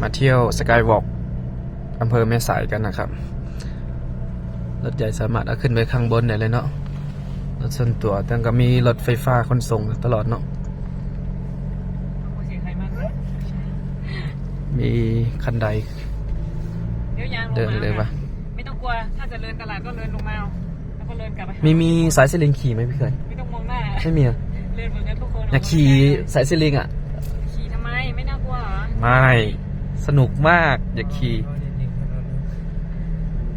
มาเที่ยวสกายวอล์กอำเภอแม่สายกันนะครับ รถใหญ่สามารถเอาขึ้นไปข้างบนได้เลยเนาะ รถส่วนตัวแต่ก็มีรถไฟฟ้าขนส่งตลอดเนาะโอเคใครมากเลยมีคันใดเดี๋ยวยางลงมาเดินเลยปะไม่ต้องกลัว ถ้าจะเดินตลาดก็เดินลงมาเอาแล้วก็เดินกลับไปหามีมีสายสลิงขี่ไหมพี่เคยไม่ต้องมองหน้าไม่มีอะเดินเหมือนกันทุกคนอยากขี่สายสลิงอะขี่ทำไมไม่น่ากลัวเหรอไม่ สนุกมากอยากขี่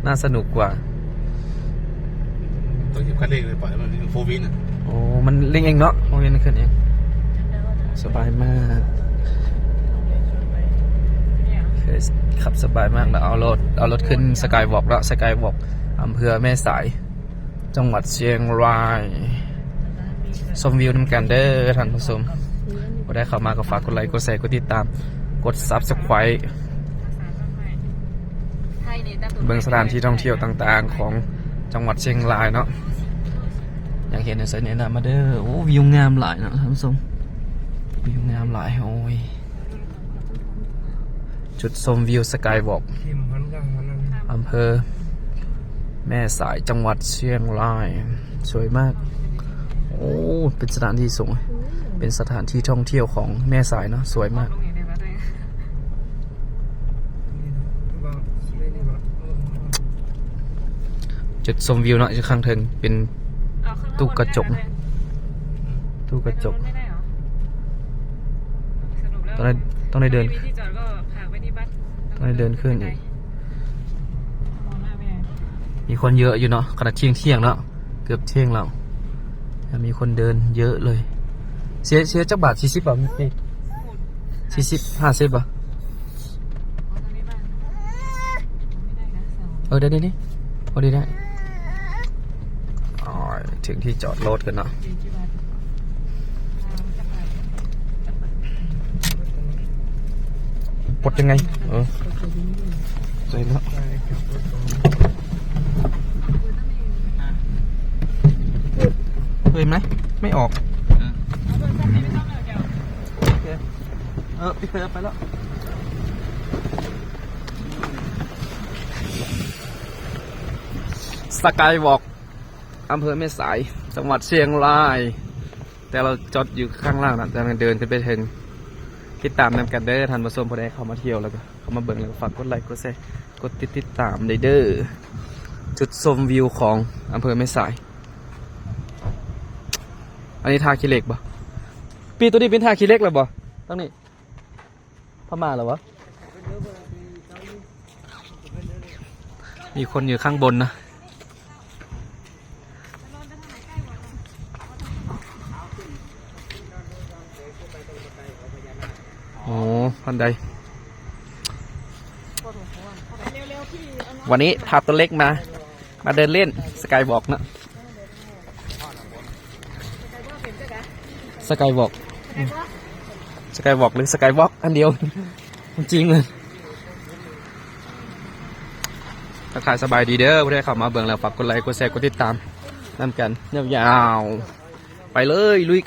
น่าสนุกกว่าตัวเหยียบคันเร่งเลยปล่อยมันโฟวินอะโอ้มันเล่งเองเนาะโอ้ยนั่นขึ้นเองสบายมากเนี่ยเคยขับสบายมากแล้วเอารถเอารถขึ้นสกายวอล์กแล้วสกายวอล์กอำเภอแม่สาย จังหวัดเชียงรายชมวิวน้ำกันเด้อท่านผู้ชมก็ได้เข้ามาก็ฝากกดไลค์กดแชร์กดติดตาม กด subscribe ไทยนี่แต่ตัวเบิ่งสถานที่ท่องเที่ยวต่างๆ ของจังหวัดเชียงรายเนาะอย่ากเห็นในเสนอนามาเด้อโอ้วิวงามหลายเนาะท่านผู้ชมวิวงามหลายโอ้ยจุดชมวิวสกายวอล์กอำเภอ แม่สายจังหวัดเชียงราย สวยมาก โอ้ เป็นสถานที่สวยเป็นสถานที่ท่องเที่ยวของแม่สายเนาะสวยมาก ลงอย่างเดียวนะตัวเอง จุดชมวิวเนาะอยู่ข้างเทิงเป็น เอาข้างล่างตู้กระจก ไม่ได้ตู้กระจกไม่ได้เหรอสรุปแล้วต้องได้ต้องได้เดินม่มีที่จอดก็พาไปที่บัสต้องได้เดินขึ้นอีก มองหน้าไม่ได้มีคนเยอะอยู่เนาะขนาดเที่ยงเที่ยงแล้วเกือบเที่ยงแล้วแต่มีคนเดินเยอะเลย เสียเสียจักบาทสี่สิบป่ะพี่สี่สิบห้าสิบป่ะเอาตรงนี้บ้างไม่ได้นะสองเออได้ได้นี่พอดีได้อ๋อ ถึงที่จอดรถกันเนาะปลดยังไง เออใส่แล้วเคยไหมไม่ออก เอ้องเลยเดี๋ยวเออพี่เคยเอาไปแล้วสกายวอล์ก อำเภอแม่สาย จังหวัดเชียงราย แต่เราจอดอยู่ข้างล่างนะแต่มันเดินขึ้นไปถึงติดตามนำกันเด้อทันมาชมพอได้เข้ามาเที่ยวแล้วก็เข้ามาเบิ่งแล้วก็ฝากกดไลค์กดแชร์กดติดติดตามได้เด้อจุดชมวิวของอำเภอแม่สาย อันนี้ทาคิเหล็กบ่ปีตัวนี้เป็นทาคิเหล็กแล้วบ่ต้งนี่พม่าเหรอวะมีคนอยู่ข้างบนนะ โวันใด วันนี้พาตัวเล็กมา มาเดินเล่นสกายบอกนะสกายบอกสกายบอกหรือสกายบอกอันเดียว จริงเลยทักทายสบายดีเด้อผู้ใดเข้ามาเบิ่งแล้วฝากกดไลค์กดแชร์กดติดตามนำกันยาวๆไปเลยลุย